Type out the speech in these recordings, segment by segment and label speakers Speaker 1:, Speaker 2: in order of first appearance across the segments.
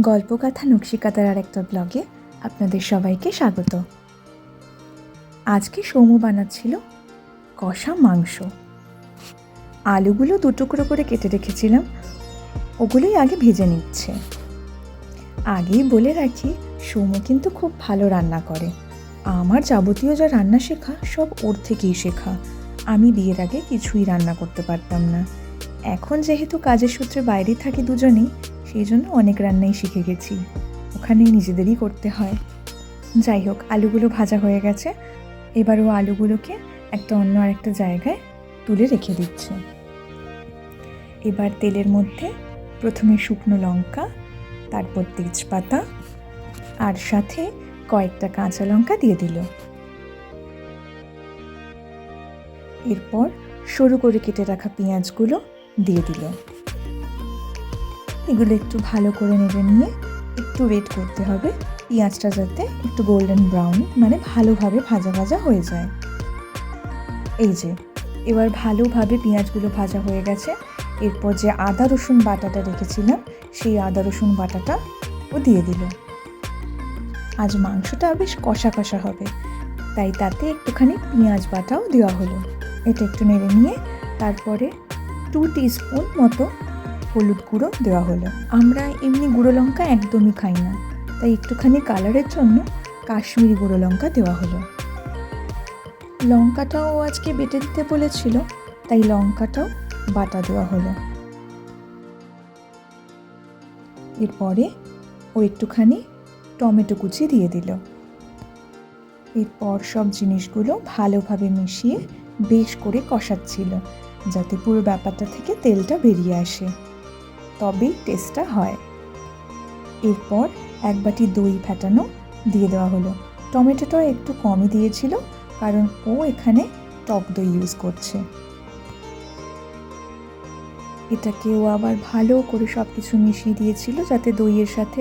Speaker 1: গল্পকথা নকশিকাতার আর একটা ব্লগে আপনাদের সবাইকে স্বাগত। আজকে সৌমু বানাচ্ছিল কষা মাংস। আলুগুলো দু টুকরো করে কেটে রেখেছিলাম, ওগুলোই আগে ভেজে নিচ্ছে। আগেই বলে রাখি সৌমু কিন্তু খুব ভালো রান্না করে। আমার যাবতীয় যা রান্না শেখা, সব ওর থেকেই শেখা। আমি বিয়ের আগে কিছুই রান্না করতে পারতাম না। এখন যেহেতু কাজের সূত্রে বাইরে থাকি দুজনেই সেই জন্য অনেক রান্নাই শিখে গেছি। ওখানে নিজেদেরই করতে হয়। যাই হোক, আলুগুলো ভাজা হয়ে গেছে। এবার ও আলুগুলোকে একটা অন্য আরেকটা জায়গায় তুলে রেখে দিচ্ছে। এবার তেলের মধ্যে প্রথমে শুকনো লঙ্কা, তারপর তেজপাতা আর সাথে কয়েকটা কাঁচা লঙ্কা দিয়ে দিল। এরপর সরু করে কেটে রাখা পেঁয়াজগুলো দিয়ে দিল। এগুলো একটু ভালো করে নেড়ে নিয়ে একটু ওয়েট করতে হবে। পেঁয়াজটা যাতে একটু গোল্ডেন ব্রাউন মানে ভালোভাবে ভাজা ভাজা হয়ে যায়। এই যে, এবার ভালোভাবে পেঁয়াজগুলো ভাজা হয়ে গেছে। এরপর যে আদা, রসুন বাটাটা রেখেছিলাম, সেই আদা, রসুন বাটাটা ও দিয়ে দিল। আজ মাংসটা বেশ কষা কষা হবে, তাই তাতে একটুখানি পেঁয়াজ বাটাও দেওয়া হলো। এটা একটু নেড়ে নিয়ে তারপরে টু স্পুন মতো হলুদ গুঁড়ো দেওয়া হলো। আমরা এমনি গুঁড়ো লঙ্কা একদমই খাই না। তাই একটুখানি কালারের জন্য কাশ্মীরি গুঁড়ো লঙ্কা দেওয়া হলো। লঙ্কাটাও আজকে বেটে দিতে বলেছিল, তাই লঙ্কাটাও বাটা দেওয়া হলো। এরপরে ও একটুখানি টমেটো কুচি দিয়ে দিল। এরপর সব জিনিসগুলো ভালোভাবে মিশিয়ে বেশ করে কষাচ্ছিল, যাতে পুরো ব্যাপারটা থেকে তেলটা বেরিয়ে আসে। তবেই টেস্টটা হয়। এরপর এক বাটি দই ফেটানো দিয়ে দেওয়া হলো। টমেটোটা একটু কমই দিয়েছিল, কারণ ও এখানে টক দই ইউজ করছে। এটাকেও আবার ভালো করে সব কিছু মিশিয়ে দিয়েছিল যাতে দইয়ের সাথে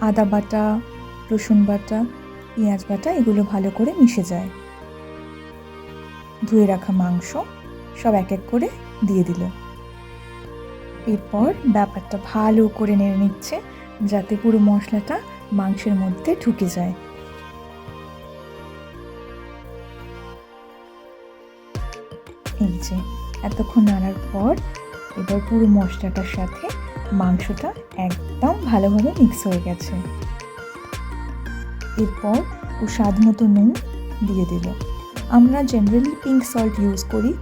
Speaker 1: আদা বাটা, রসুন বাটা, পেঁয়াজ বাটা এগুলো ভালো করে মিশে যায়। ধুয়ে রাখা মাংস সব এক এক করে দিয়ে দিল। এরপর ব্যাপারটা ভালো করে নেড়ে নিচ্ছে, যাতে পুরো মশলাটা মাংসের মধ্যে ঢুকে যায়। এই যে, এতক্ষণ নাড়ার পর এবার পুরো মশলাটার সাথে মাংসটা একদম ভালোভাবে মিক্স হয়ে গেছে। এরপর ও স্বাদ মতো নুন দিয়ে দিল। আমরা জেনারেলি পিঙ্ক সল্ট ইউজ করি,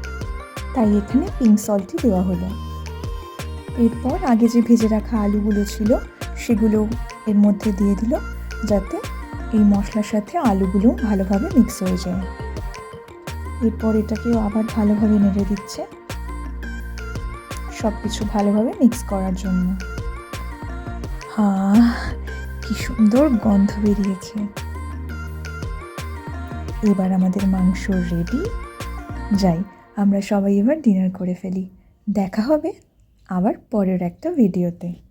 Speaker 1: তাই এখানে পিঙ্ক সল্টই দেওয়া হলো। এরপর আগে যে ভেজে রাখা আলুগুলো ছিল, সেগুলো এর মধ্যে দিয়ে দিল, যাতে এই মশলার সাথে আলুগুলো ভালোভাবে মিক্স হয়ে যায়। এরপর এটাকেও আবার ভালোভাবে নেড়ে দিচ্ছে। সব কিছু ভালোভাবে মিক্স করার জন্য। হা কি সুন্দর গন্ধ বেরিয়েছে। এবার আমাদের মাংস রেডি যাই, আমরা সবাই এবার ডিনার করে ফেলি। দেখা হবে আবার পরের একটা ভিডিওতে।